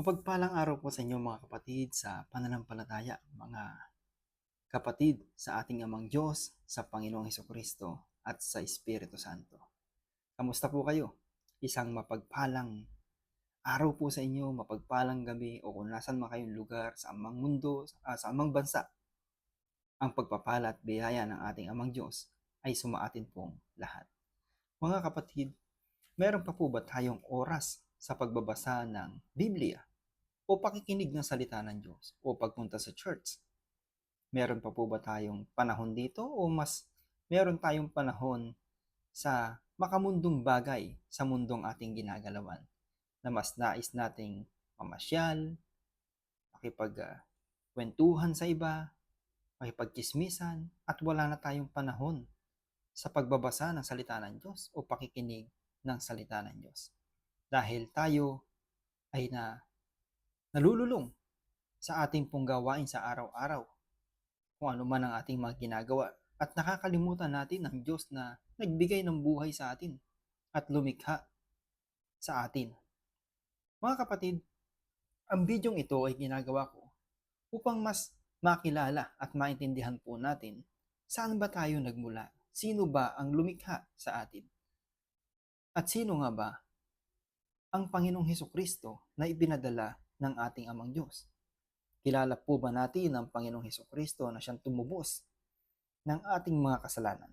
Mapagpalang araw po sa inyo mga kapatid sa pananampalataya, mga kapatid sa ating amang Diyos, sa Panginoong Heso Kristo at sa Espiritu Santo. Kamusta po kayo? Isang mapagpalang araw po sa inyo, mapagpalang gabi o kung nasan man kayong lugar sa amang mundo, ah, sa amang bansa. Ang pagpapala at biyaya ng ating amang Diyos ay sumaatin pong lahat. Mga kapatid, meron pa po ba tayong oras sa pagbabasa ng Biblia o pakikinig ng salita ng Diyos o pagpunta sa church? Meron pa po ba tayong panahon dito o mas meron tayong panahon sa makamundong bagay sa mundong ating ginagalawan na mas nais nating mamasyal, makipag ah, kwentuhan sa iba, makipagkismisan at wala na tayong panahon sa pagbabasa ng salita ng Diyos o pakikinig ng salita ng Diyos. Dahil tayo ay na nalululong sa ating pong gawain sa araw-araw. Kung ano man ang ating mga ginagawa. At nakakalimutan natin ang Diyos na nagbigay ng buhay sa atin at lumikha sa atin. Mga kapatid, ang bidyong ito ay ginagawa ko upang mas makilala at maintindihan po natin saan ba tayo nagmula, sino ba ang lumikha sa atin, at sino nga ba ang Panginoong Heso Kristo na ipinadala ng ating Amang Diyos. Kilala po ba natin ang Panginoong Heso Kristo na siyang tumubos ng ating mga kasalanan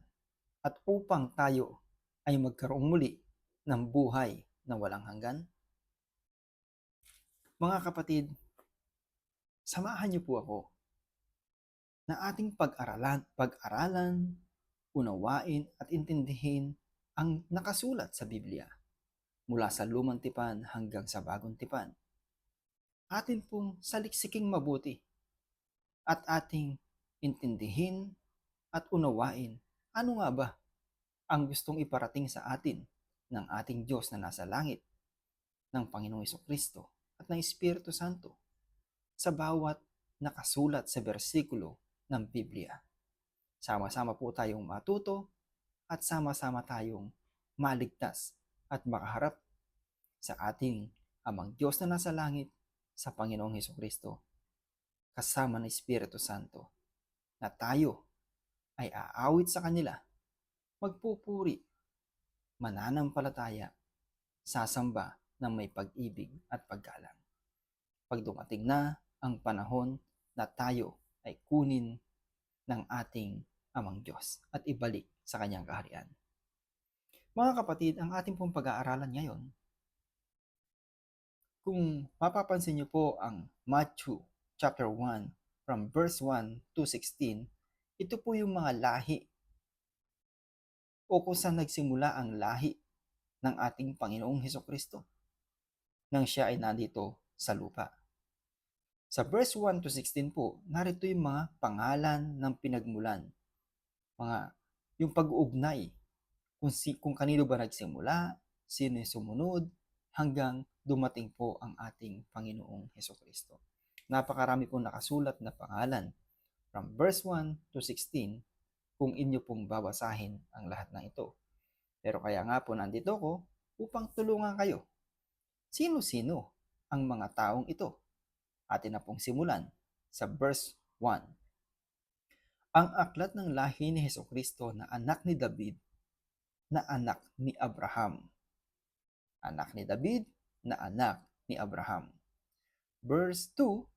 at upang tayo ay magkaroon muli ng buhay na walang hanggan? Mga kapatid, samahan niyo po ako na ating pag-aralan, pag-aralan, unawain at intindihin ang nakasulat sa Biblia mula sa lumang tipan hanggang sa bagong tipan. Atin pong saliksiking mabuti at ating intindihin at unawain ano nga ba ang gustong iparating sa atin ng ating Diyos na nasa langit, ng Panginoong Kristo at ng Espiritu Santo sa bawat nakasulat sa bersikulo ng Biblia. Sama-sama po tayong matuto at sama-sama tayong maligtas at makaharap sa ating amang Diyos na nasa langit sa Panginoong Heso Kristo kasama ng Espiritu Santo na tayo ay aawit sa kanila, magpupuri, mananampalataya, sasamba ng may pag-ibig at paggalang. Pag dumating na ang panahon na tayo ay kunin ng ating amang Diyos at ibalik sa kanyang kaharian. Mga kapatid, ang ating pong pag-aaralan ngayon, kung mapapansin niyo po ang Matthew chapter 1 from verse 1 to 16, ito po yung mga lahi o kung saan nagsimula ang lahi ng ating Panginoong Heso Kristo nang siya ay nandito sa lupa. Sa verse 1 to 16 po, narito yung mga pangalan ng pinagmulan. Mga, yung pag-uugnay kung, si, kung kanino ba nagsimula, sino yung sumunod, hanggang dumating po ang ating Panginoong Heso Kristo. Napakarami pong nakasulat na pangalan from verse 1 to 16 kung inyo pong babasahin ang lahat ng ito. Pero kaya nga po nandito ko upang tulungan kayo. Sino-sino ang mga taong ito? Atin na pong simulan sa verse 1. Ang aklat ng lahi ni Heso Kristo na anak ni David na anak ni Abraham. Anak ni David na anak ni Abraham. Verse 2,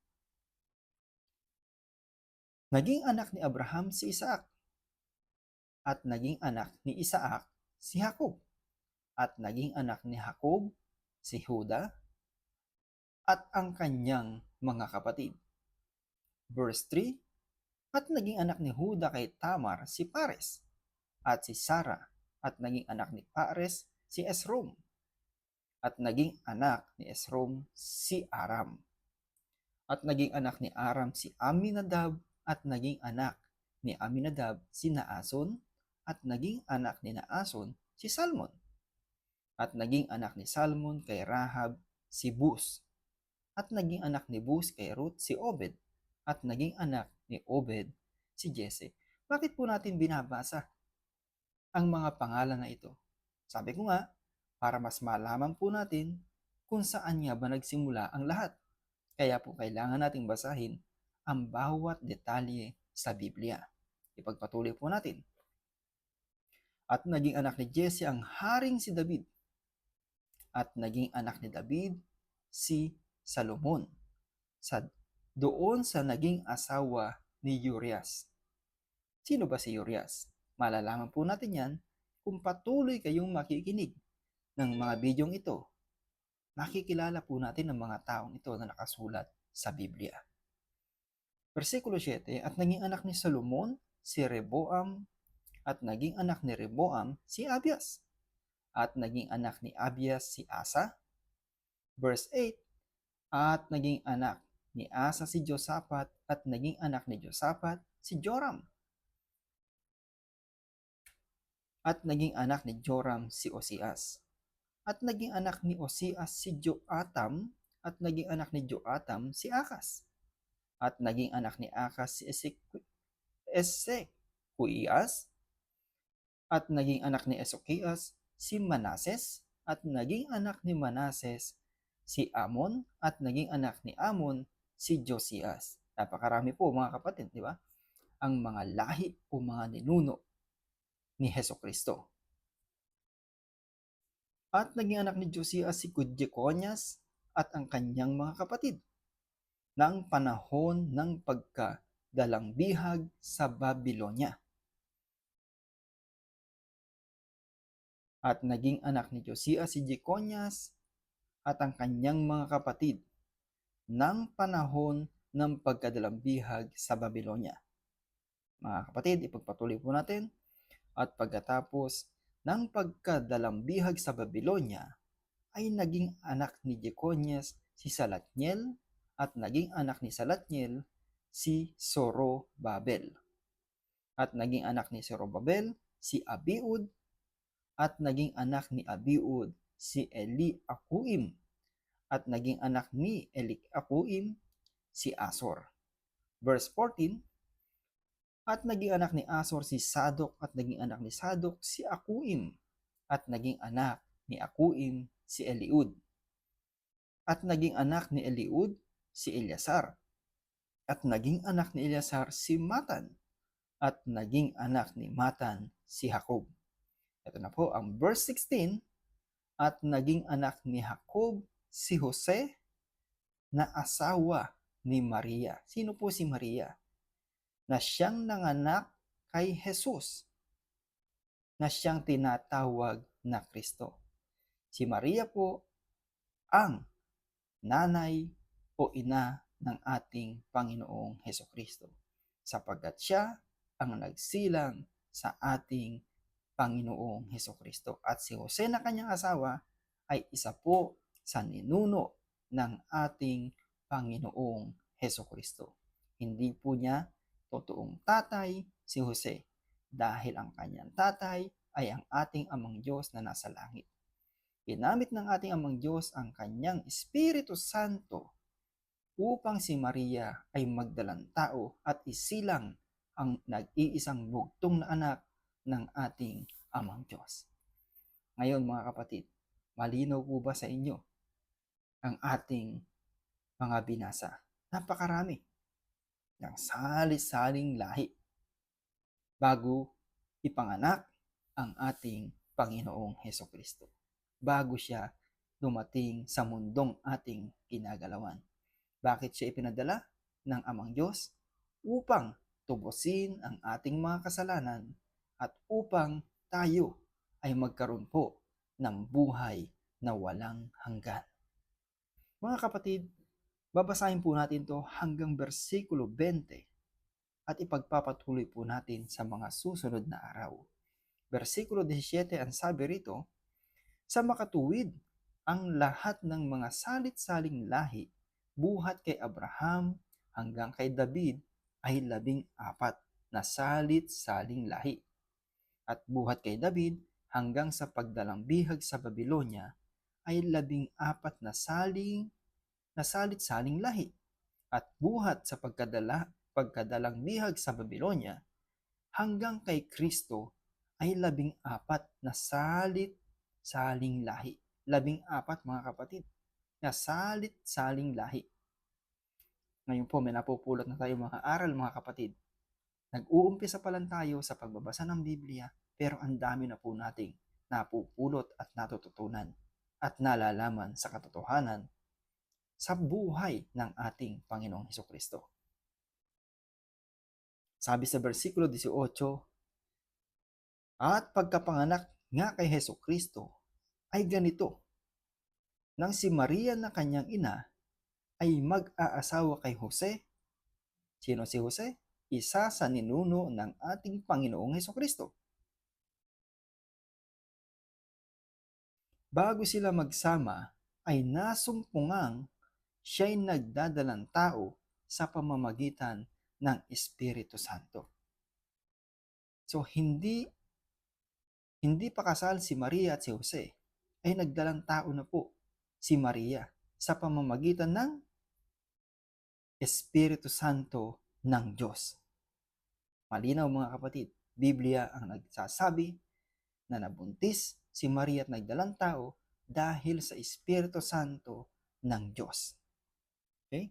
Naging anak ni Abraham si Isaac, at naging anak ni Isaac si Jacob, at naging anak ni Jacob si Huda, at ang kanyang mga kapatid. Verse 3, At naging anak ni Huda kay Tamar si Pares, at si Sara, at naging anak ni Pares si Esrom, at naging anak ni Esrom si Aram, at naging anak ni Aram si Aminadab, at naging anak ni Aminadab si Naason, at naging anak ni Naason si Salmon, at naging anak ni Salmon kay Rahab si Bus, at naging anak ni Bus kay Ruth si Obed, at naging anak ni Obed si Jesse. Bakit po natin binabasa ang mga pangalan na ito? Sabi ko nga, para mas malaman po natin kung saan nga ba nagsimula ang lahat. Kaya po kailangan nating basahin ang bawat detalye sa Biblia. Ipagpatuloy po natin. At naging anak ni Jesse ang haring si David. At naging anak ni David si Salomon. Sa doon sa naging asawa ni Urias. Sino ba si Urias? Malalaman po natin yan kung patuloy kayong makikinig ng mga bidyong ito. Makikilala po natin ang mga taong ito na nakasulat sa Biblia. Versikulo 7, At naging anak ni Solomon si Reboam, at naging anak ni Reboam si Abias, at naging anak ni Abias si Asa. Verse 8, At naging anak ni Asa si Josapat, at naging anak ni Josapat si Joram. At naging anak ni Joram si Osias. At naging anak ni Osias si Joatam, at naging anak ni Joatam si Akas. At naging anak ni Akas si Ezekias. At naging anak ni Ezekias si Manases. At naging anak ni Manases si Amon. At naging anak ni Amon si Josias. Napakarami po mga kapatid, di ba? Ang mga lahi o mga ninuno ni Heso Kristo. At naging anak ni Josias si Kudjekonyas at ang kanyang mga kapatid ng panahon ng pagkadalang bihag sa Babylonia. At naging anak ni Josias si Jekonyas at ang kanyang mga kapatid ng panahon ng pagkadalang bihag sa Babylonia. Mga kapatid, ipagpatuloy po natin at pagkatapos ng pagkadalambihag sa Babylonia, ay naging anak ni Jeconias si Salatniel at naging anak ni Salatniel si Zorobabel. At naging anak ni Zorobabel si Abiud at naging anak ni Abiud si Eli Akuim at naging anak ni Eli Akuim si Asor. Verse 14, at naging anak ni Asor si Sadok at naging anak ni Sadok si Akuim at naging anak ni Akuim si Eliud. At naging anak ni Eliud si Eliasar. At naging anak ni Eliasar si Matan. At naging anak ni Matan si Jacob. Ito na po ang verse 16. At naging anak ni Jacob si Jose na asawa ni Maria. Sino po si Maria? Na siyang nanganak kay Jesus na siyang tinatawag na Kristo. Si Maria po ang nanay o ina ng ating Panginoong Heso Kristo sapagkat siya ang nagsilang sa ating Panginoong Heso Kristo. At si Jose na kanyang asawa ay isa po sa ninuno ng ating Panginoong Heso Kristo. Hindi po niya totoong tatay si Jose dahil ang kanyang tatay ay ang ating amang Diyos na nasa langit. Ginamit ng ating amang Diyos ang kanyang Espiritu Santo upang si Maria ay magdalang tao at isilang ang nag-iisang bugtong na anak ng ating amang Diyos. Ngayon mga kapatid, malinaw po ba sa inyo ang ating mga binasa? Napakarami ng sali-saling lahi bago ipanganak ang ating Panginoong Heso Kristo. Bago siya dumating sa mundong ating kinagalawan. Bakit siya ipinadala ng Amang Diyos? Upang tubusin ang ating mga kasalanan at upang tayo ay magkaroon po ng buhay na walang hanggan. Mga kapatid, Babasahin po natin to hanggang versikulo 20 at ipagpapatuloy po natin sa mga susunod na araw. Versikulo 17 ang sabi rito, Sa makatuwid, ang lahat ng mga salit-saling lahi buhat kay Abraham hanggang kay David ay labing apat na salit-saling lahi. At buhat kay David hanggang sa pagdalang bihag sa Babylonia ay labing apat na saling na salit-saling lahi at buhat sa pagkadala, pagkadalang bihag sa Babylonia hanggang kay Kristo ay labing apat na salit-saling lahi. Labing apat mga kapatid. na salit-saling lahi. Ngayon po, may napupulot na tayo mga aral mga kapatid. Nag-uumpisa pa lang tayo sa pagbabasa ng Biblia, pero ang dami na po nating napupulot at natututunan at nalalaman sa katotohanan sa buhay ng ating Panginoong Heso Kristo. Sabi sa versikulo 18, At pagkapanganak nga kay Heso Kristo ay ganito, nang si Maria na kanyang ina ay mag-aasawa kay Jose. Sino si Jose? Isa sa ninuno ng ating Panginoong Heso Kristo. Bago sila magsama, ay nasumpungang siya'y nagdadalang tao sa pamamagitan ng Espiritu Santo. So hindi hindi pa kasal si Maria at si Jose, ay nagdalang tao na po si Maria sa pamamagitan ng Espiritu Santo ng Diyos. Malinaw mga kapatid, Biblia ang nagsasabi na nabuntis si Maria at nagdalang tao dahil sa Espiritu Santo ng Diyos. Okay?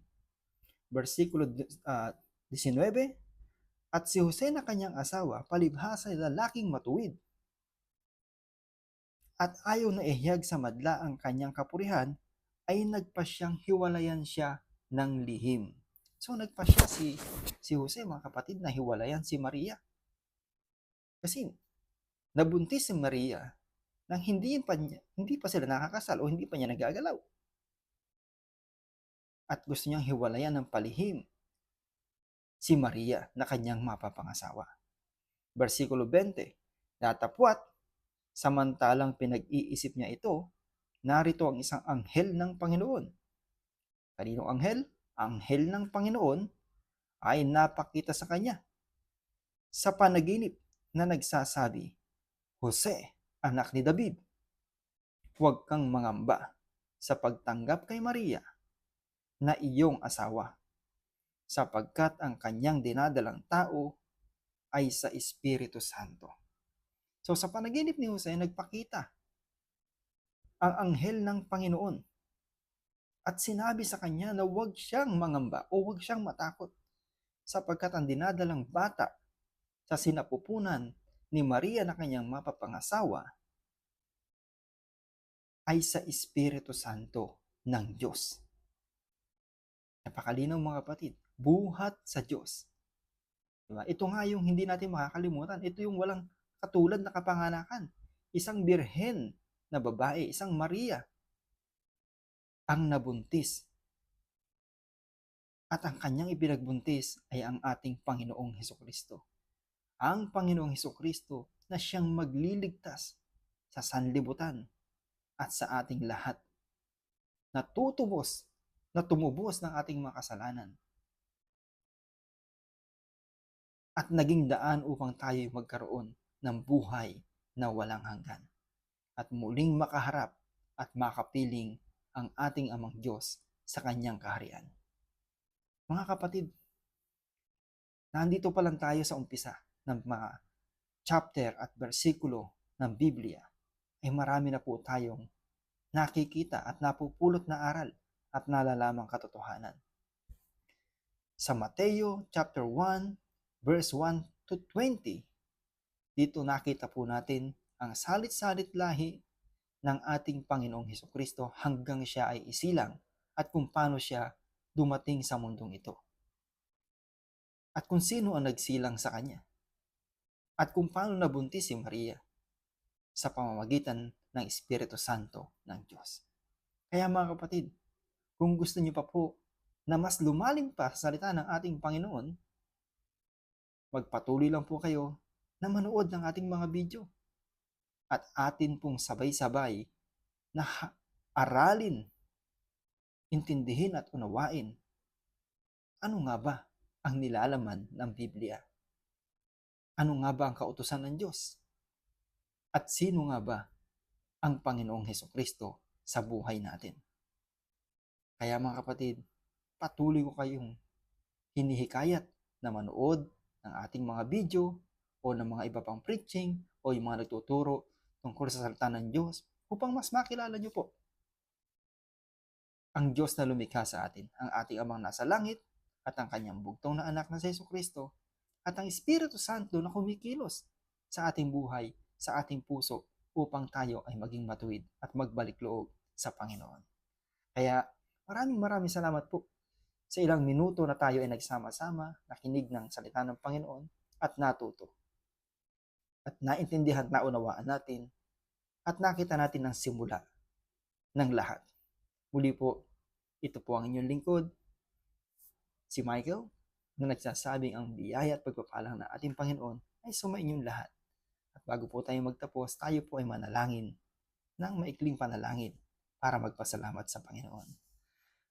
Versikulo uh, 19, At si Jose na kanyang asawa, palibhasa ay lalaking matuwid. At ayaw na ihiyag sa madla ang kanyang kapurihan, ay nagpasyang hiwalayan siya ng lihim. So nagpasya si, si Jose, mga kapatid, na hiwalayan si Maria. Kasi nabuntis si Maria nang hindi pa, niya, hindi pa sila nakakasal o hindi pa niya nagagalaw. At gusto niyang hiwalayan ng palihim si Maria na kanyang mapapangasawa. Versikulo 20, Datapwat, samantalang pinag-iisip niya ito, narito ang isang anghel ng Panginoon. Kaninong anghel? Anghel ng Panginoon ay napakita sa kanya sa panaginip na nagsasabi, Jose, anak ni David, huwag kang mangamba sa pagtanggap kay Maria na iyong asawa, sapagkat ang kanyang dinadalang tao ay sa Espiritu Santo. So sa panaginip ni Jose, nagpakita ang anghel ng Panginoon at sinabi sa kanya na huwag siyang mangamba o huwag siyang matakot sapagkat ang dinadalang bata sa sinapupunan ni Maria na kanyang mapapangasawa ay sa Espiritu Santo ng Diyos. Napakalinaw mga kapatid, buhat sa Diyos. Diba? Ito nga yung hindi natin makakalimutan. Ito yung walang katulad na kapanganakan. Isang birhen na babae, isang Maria, ang nabuntis. At ang kanyang ipinagbuntis ay ang ating Panginoong Heso Kristo. Ang Panginoong Heso Kristo na siyang magliligtas sa sanlibutan at sa ating lahat. Natutubos na tumubos ng ating mga kasalanan. At naging daan upang tayo magkaroon ng buhay na walang hanggan. At muling makaharap at makapiling ang ating amang Diyos sa kanyang kaharian. Mga kapatid, nandito pa lang tayo sa umpisa ng mga chapter at versikulo ng Biblia ay marami na po tayong nakikita at napupulot na aral at nalalamang katotohanan. Sa Mateo chapter 1 verse 1 to 20, dito nakita po natin ang salit-salit lahi ng ating Panginoong Heso Kristo hanggang siya ay isilang at kung paano siya dumating sa mundong ito. At kung sino ang nagsilang sa kanya. At kung paano nabuntis si Maria sa pamamagitan ng Espiritu Santo ng Diyos. Kaya mga kapatid, kung gusto niyo pa po na mas lumalim pa sa salita ng ating Panginoon, magpatuloy lang po kayo na manood ng ating mga video. At atin pong sabay-sabay na aralin, intindihin at unawain ano nga ba ang nilalaman ng Biblia? Ano nga ba ang kautusan ng Diyos? At sino nga ba ang Panginoong Heso Kristo sa buhay natin? Kaya mga kapatid, patuloy ko kayong hinihikayat na manood ng ating mga video o ng mga iba pang preaching o yung mga nagtuturo tungkol sa salita ng Diyos upang mas makilala nyo po ang Diyos na lumikha sa atin, ang ating amang nasa langit, at ang kanyang bugtong na anak na si Yesu Kristo, at ang Espiritu Santo na kumikilos sa ating buhay, sa ating puso, upang tayo ay maging matuwid at magbalik loob sa Panginoon. Kaya maraming maraming salamat po sa ilang minuto na tayo ay nagsama-sama, nakinig ng salita ng Panginoon at natuto. At naintindihan, naunawaan natin at nakita natin ang simula ng lahat. Muli po, ito po ang inyong lingkod, si Michael, na nagsasabing ang biyaya at pagpapalang ng ating Panginoon ay sumainyong lahat. At bago po tayo magtapos, tayo po ay manalangin ng maikling panalangin para magpasalamat sa Panginoon.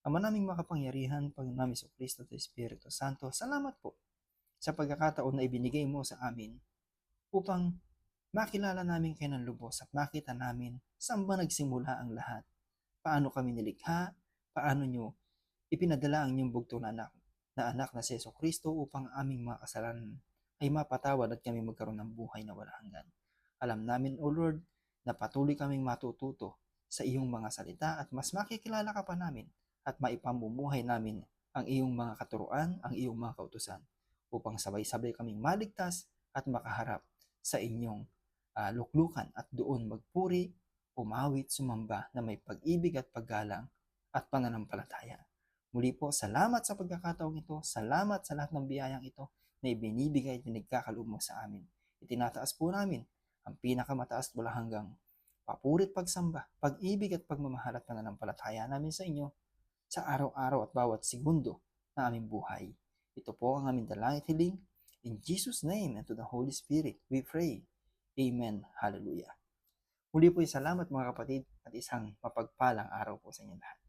Ama naming makapangyarihan, Panginoon namin sa Kristo at Espiritu Santo, salamat po sa pagkakataon na ibinigay mo sa amin upang makilala namin kayo ng lubos at makita namin saan ba nagsimula ang lahat. Paano kami nilikha, paano nyo ipinadala ang inyong bugto na anak, na anak na si Yeso Kristo upang ang aming mga kasalanan ay mapatawad at kami magkaroon ng buhay na walang hanggan. Alam namin, O Lord, na patuloy kaming matututo sa iyong mga salita at mas makikilala ka pa namin at maipamumuhay namin ang iyong mga katuruan, ang iyong mga kautusan upang sabay-sabay kaming maligtas at makaharap sa inyong ah, luklukan at doon magpuri, umawit, sumamba na may pag-ibig at paggalang at pananampalataya. Muli po, salamat sa pagkakataong ito, salamat sa lahat ng biyayang ito na ibinibigay at pinagkakaloob mo sa amin. Itinataas po namin ang pinakamataas mula hanggang papurit pagsamba, pag-ibig at pagmamahal at pananampalataya namin sa inyo sa araw-araw at bawat segundo na aming buhay. Ito po ang aming dalangin hiling. In Jesus' name and to the Holy Spirit, we pray. Amen. Hallelujah. Muli po salamat mga kapatid at isang mapagpalang araw po sa inyo lahat.